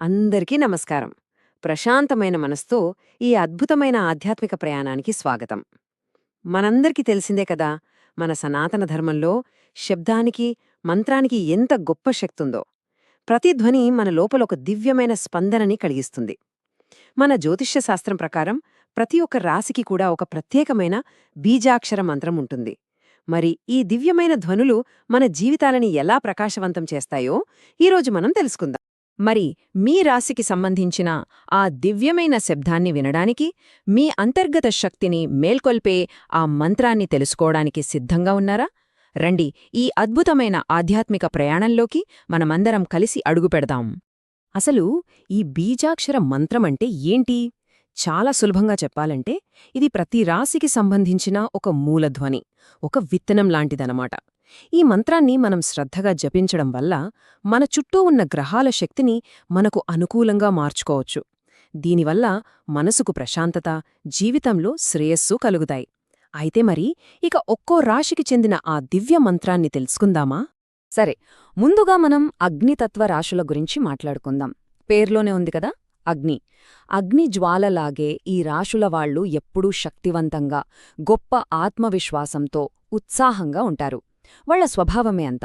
అందరికీ నమస్కారం. ప్రశాంతమైన మనస్తో ఈ అద్భుతమైన ఆధ్యాత్మిక ప్రయాణానికి స్వాగతం. మనందరికీ తెలిసిందే కదా మన సనాతన ధర్మంలో శబ్దానికి మంత్రానికి ఎంత గొప్ప శక్తుందో. ప్రతి ధ్వని మన లోపల ఒక దివ్యమైన స్పందనని కలిగిస్తుంది. మన జ్యోతిష్య శాస్త్రం ప్రకారం ప్రతి ఒక్క రాశికి కూడా ఒక ప్రత్యేకమైన బీజాక్షర మంత్రం ఉంటుంది. మరి ఈ దివ్యమైన ధ్వనులు మన జీవితాలని ఎలా ప్రకాశవంతం చేస్తాయో ఈరోజు మనం తెలుసుకుందాం. మరి మీ రాశికి సంబంధించిన ఆ దివ్యమైన శబ్దాన్ని వినడానికి మీ అంతర్గత శక్తిని మేల్కొల్పే ఆ మంత్రాన్ని తెలుసుకోవడానికి సిద్ధంగా ఉన్నారా? రండి ఈ అద్భుతమైన ఆధ్యాత్మిక ప్రయాణంలోకి మనమందరం కలిసి అడుగుపెడదాం అసలు ఈ బీజాక్షర మంత్రమంటే ఏంటి? చాలా సులభంగా చెప్పాలంటే ఇది ప్రతి రాశికి సంబంధించిన ఒక మూలధ్వని ఒక విత్తనం లాంటిదనమాట. ఈ మంత్రాన్ని మనం శ్రద్ధగా జపించడం వల్ల మన చుట్టూ ఉన్న గ్రహాల శక్తిని మనకు అనుకూలంగా మార్చుకోవచ్చు. దీనివల్ల మనసుకు ప్రశాంతత జీవితంలో శ్రేయస్సు కలుగుతాయి. అయితే మరి ఇక ఒక్కో రాశికి చెందిన ఆ దివ్య మంత్రాన్ని తెలుసుకుందామా? సరే ముందుగా మనం అగ్నితత్వ రాశుల గురించి మాట్లాడుకుందాం. పేర్లోనే ఉంది కదా అగ్ని. అగ్ని జ్వాలలాగే ఈ రాశుల వాళ్ళు ఎప్పుడూ శక్తివంతంగా గొప్ప ఆత్మవిశ్వాసంతో ఉత్సాహంగా ఉంటారు. వాళ్ళ స్వభావమే అంత.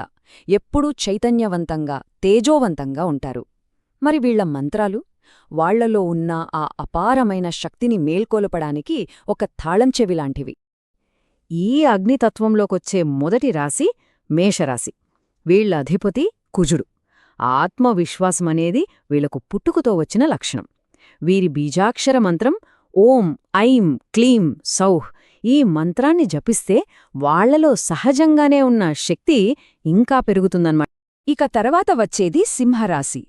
ఎప్పుడూ చైతన్యవంతంగా తేజోవంతంగా ఉంటారు. మరి వీళ్ళ మంత్రాలు? వాళ్ళలో ఉన్న ఆ అపారమైన శక్తిని మేల్కొలపడానికి ఒక తాళంచెవిలాంటివి ఈ అగ్నితత్వంలోకొచ్చే మొదటి రాశి మేషరాశి. వీళ్ళ అధిపతి కుజుడు. ఆత్మవిశ్వాసమనేది వీళ్ళకు పుట్టుకుతో వచ్చిన లక్షణం. వీరి బీజాక్షర మంత్రం ఓం ఐం క్లీం సౌహ్ ఈ మంత్రాన్ని జపిస్తే వాళ్ళలో సహజంగానే ఉన్న శక్తి ఇంకా పెరుగుతుందన్నమాట. ఇక తర్వాత వచ్చేది సింహరాశి.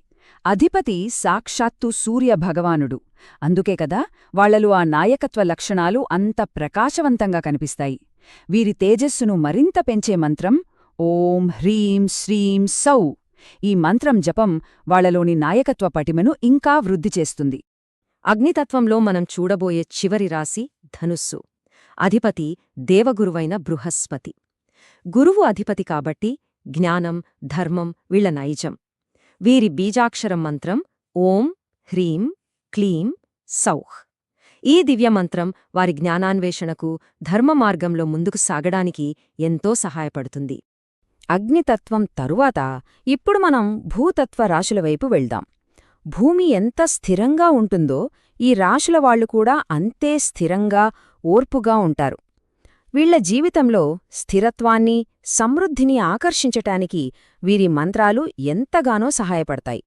అధిపతి సాక్షాత్తు సూర్య భగవానుడు అందుకే కదా వాళ్ళలో ఆ నాయకత్వ లక్షణాలు అంత ప్రకాశవంతంగా కనిపిస్తాయి. వీరి తేజస్సును మరింత పెంచే మంత్రం ఓం హ్రీం శ్రీం సౌ. ఈ మంత్రం జపం వాళ్ళలోని నాయకత్వ పటిమను ఇంకా వృద్ధి చేస్తుంది. అగ్నితత్వంలో మనం చూడబోయే చివరి రాశి ధనుస్సు. అధిపతి దేవగురువైన బృహస్పతి. గురువు అధిపతి కాబట్టి జ్ఞానం ధర్మం వీళ్ళ నైజం. వీరి బీజాక్షరం మంత్రం ఓం హ్రీం క్లీం సౌహ్. ఈ దివ్యమంత్రం వారి జ్ఞానాన్వేషణకు ధర్మ మార్గంలో ముందుకు సాగడానికి ఎంతో సహాయపడుతుంది. అగ్నితత్వం తరువాత ఇప్పుడు మనం భూతత్వ రాశుల వైపు వెళ్దాం. భూమి ఎంత స్థిరంగా ఉంటుందో ఈ రాశుల వాళ్ళు కూడా అంతే స్థిరంగా ఓర్పుగా ఉంటారు. వీళ్ళ జీవితంలో స్థిరత్వాన్ని సమృద్ధిని ఆకర్షించటానికి వీరి మంత్రాలు ఎంతగానో సహాయపడతాయి.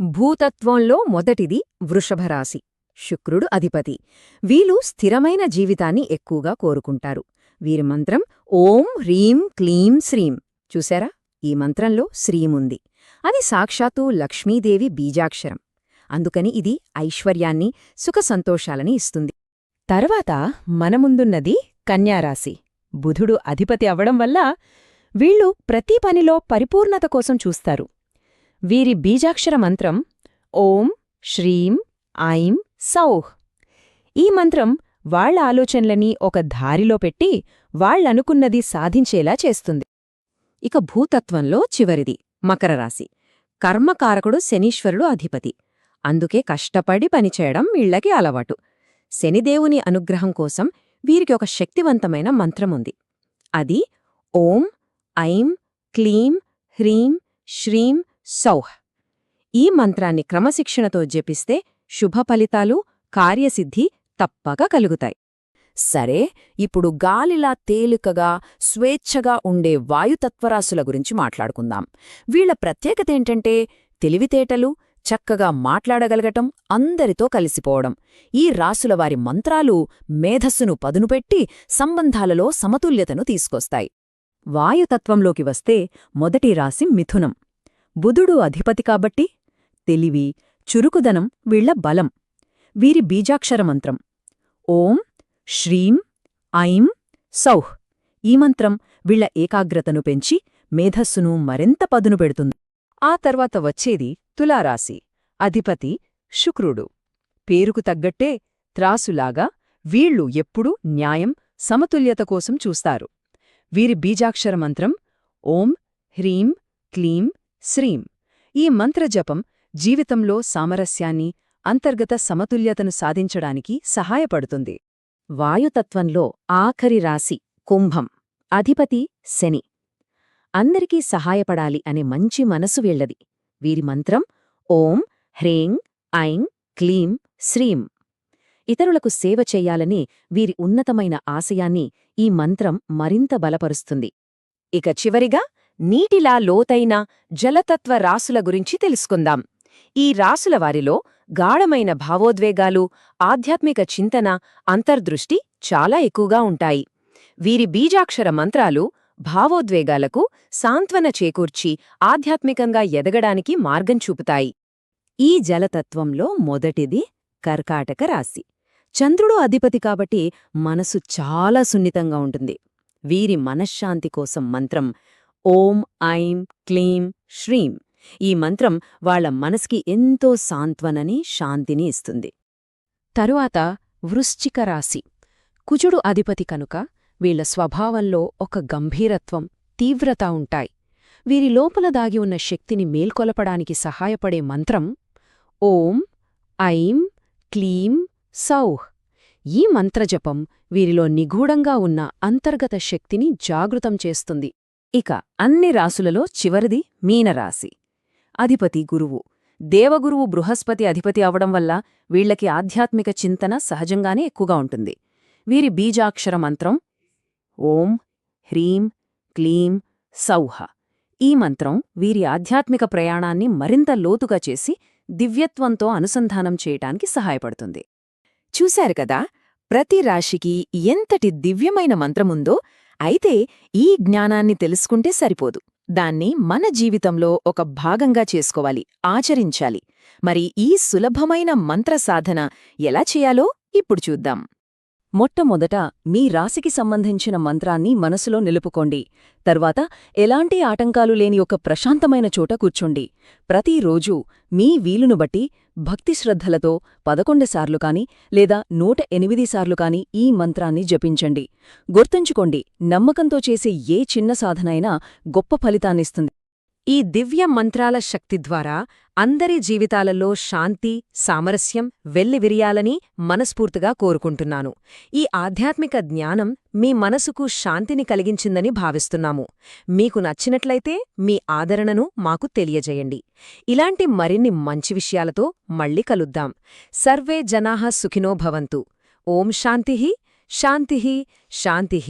భూతత్వంలో మొదటిది వృషభరాశి శుక్రుడు అధిపతి. వీలు స్థిరమైన జీవితాన్ని ఎక్కువగా కోరుకుంటారు. వీరి మంత్రం ఓం హ్రీం క్లీం శ్రీం. చూశారా? ఈ మంత్రంలో శ్రీముంది అది సాక్షాత్తు లక్ష్మీదేవి బీజాక్షరం. అందుకని ఇది ఐశ్వర్యాన్ని సుఖసంతోషాలని ఇస్తుంది. తర్వాత మనముందున్నది కన్యారాశి. బుధుడు అధిపతి అవడం వల్ల వీళ్ళు ప్రతి పనిలో పరిపూర్ణత కోసం చూస్తారు. వీరి బీజాక్షర మంత్రం ఓం శ్రీం ఐం సౌహ్ ఈ మంత్రం వాళ్ళ ఆలోచనలని ఒక ధారిలో పెట్టి వాళ్ళనుకున్నది సాధించేలా చేస్తుంది. ఇక భూతత్వంలో చివరిది మకరరాశి కర్మకారకుడు శనీశ్వరుడు అధిపతి. అందుకే కష్టపడి పనిచేయడం వీళ్ళకి అలవాటు. శనిదేవుని అనుగ్రహం కోసం వీరికి ఒక శక్తివంతమైన మంత్రముంది. అది ఓం ఐం క్లీం హ్రీం శ్రీం సౌహ్. ఈ మంత్రాన్ని క్రమశిక్షణతో జపిస్తే శుభ ఫలితాలు కార్యసిద్ధి తప్పక కలుగుతాయి. సరే ఇప్పుడు గాలిలా తేలికగా స్వేచ్ఛగా ఉండే వాయుతత్వరాశుల గురించి మాట్లాడుకుందాం. వీళ్ళ ప్రత్యేకతేంటంటే తెలివితేటలు చక్కగా మాట్లాడగలగటం అందరితో కలిసిపోవడం. ఈ రాసులవారి మంత్రాలు మేధస్సును పదునుపెట్టి సంబంధాలలో సమతుల్యతను తీసుకొస్తాయి. వాయుతత్వంలోకి వస్తే మొదటి రాశి మిథునం. బుధుడు అధిపతి కాబట్టి తెలివి చురుకుదనం వీళ్ళ బలం. వీరి బీజాక్షర మంత్రం. ఓం శ్రీం ఐం సౌహ్. ఈ మంత్రం వీళ్ళ ఏకాగ్రతను పెంచి మేధస్సును మరింత పదును పెడుతుంది. ఆ తర్వాత వచ్చేది తులారాశి. అధిపతి శుక్రుడు. పేరుకు తగ్గట్టే త్రాసులాగా వీళ్ళు ఎప్పుడూ న్యాయం సమతుల్యత కోసం చూస్తారు. వీరి బీజాక్షర మంత్రం ఓం హ్రీం క్లీం శ్రీం. ఈ మంత్రజపం జీవితంలో సామరస్యాన్ని అంతర్గత సమతుల్యతను సాధించడానికి సహాయపడుతుంది. వాయుతత్వంలో ఆఖరి రాశి కుంభం. అధిపతి శని. అందరికీ సహాయపడాలి అనే మంచి మనసు వీళ్ళది వీరి మంత్రం ఓం హ్రీం ఐం క్లీం శ్రీం. ఇతరులకు సేవ చెయ్యాలనే వీరి ఉన్నతమైన ఆశయాన్ని ఈ మంత్రం మరింత బలపరుస్తుంది. ఇక చివరిగా నీటిలా లోతైన జలతత్వ రాసుల గురించి తెలుసుకుందాం. ఈ రాసుల వారిలో గాఢమైన భావోద్వేగాలు ఆధ్యాత్మిక చింతన అంతర్దృష్టి చాలా ఎక్కువగా ఉంటాయి. వీరి బీజాక్షర మంత్రాలు భావోద్వేగాలకు సాంత్వన చేకూర్చి ఆధ్యాత్మికంగా ఎదగడానికి మార్గం చూపుతాయి. ఈ జలతత్వంలో మొదటిది కర్కాటక రాశి. చంద్రుడు అధిపతి కాబట్టి మనసు చాలా సున్నితంగా ఉంటుంది. వీరి మనశ్శాంతి కోసం మంత్రం ఓం ఐం క్లీం శ్రీం. ఈ మంత్రం వాళ్ళ మనసుకి ఎంతో సాంత్వనని శాంతిని ఇస్తుంది. తరువాత వృశ్చిక రాశి. కుజుడు అధిపతి కనుక వీళ్ళ స్వభావంలో ఒక గంభీరత్వం తీవ్రత ఉంటాయి. వీరి లోపల దాగి ఉన్న శక్తిని మేల్కొలపడానికి సహాయపడే మంత్రం ఓం ఐం క్లీం సౌహ్. ఈ మంత్రజపం వీరిలో నిగూఢంగా ఉన్న అంతర్గత శక్తిని జాగృతం చేస్తుంది. ఇక అన్ని రాసులలో చివరిది మీనరాశి. అధిపతి గురువు. దేవగురువు బృహస్పతి అధిపతి అవడం వల్ల వీళ్ళకి ఆధ్యాత్మిక చింతన సహజంగానే ఎక్కువగా ఉంటుంది. వీరి బీజాక్షర మంత్రం ఓం హ్రీం క్లీం సౌహ. ఈ మంత్రం వీరి ఆధ్యాత్మిక ప్రయాణాన్ని మరింత లోతుగా చేసి దివ్యత్వంతో అనుసంధానం చేయటానికి సహాయపడుతుంది. చూశారు కదా ప్రతి రాశికి ఎంతటి దివ్యమైన మంత్రముందో అయితే ఈ జ్ఞానాన్ని తెలుసుకుంటే సరిపోదు. దాన్ని మన జీవితంలో ఒక భాగంగా చేసుకోవాలి ఆచరించాలి. మరి ఈ సులభమైన మంత్ర సాధన ఎలా చేయాలో ఇప్పుడు చూద్దాం. మొట్టమొదట మీ రాశికి సంబంధించిన మంత్రాన్ని మనసులో నిలుపుకోండి. తర్వాత ఎలాంటి ఆటంకాలు లేని ఒక ప్రశాంతమైన చోట కూర్చోండి. ప్రతిరోజూ మీ వీలును బట్టి భక్తి శ్రద్ధలతో పదకొండు కాని లేదా నూట ఎనిమిది సార్లు కాని ఈ మంత్రాన్ని జపించండి. గుర్తుంచుకోండి నమ్మకంతో చేసే ఏ చిన్న సాధనైనా గొప్ప ఫలితాన్నిస్తుంది. ఈ దివ్య మంత్రాల శక్తి ద్వారా అందరి జీవితాలలో శాంతి సామరస్యం వెల్లివిరియాలని మనస్ఫూర్తిగా కోరుకుంటున్నాను. ఈ ఆధ్యాత్మిక జ్ఞానం మీ మనసుకు శాంతిని కలిగించిందని భావిస్తున్నాము. మీకు నచ్చినట్లయితే మీ ఆదరణను మాకు తెలియజేయండి. ఇలాంటి మరిన్ని మంచి విషయాలతో మళ్ళీ కలుద్దాం. సర్వే జనాః సుఖినో భవంతు. ఓం శాంతి శాంతి శాంతి.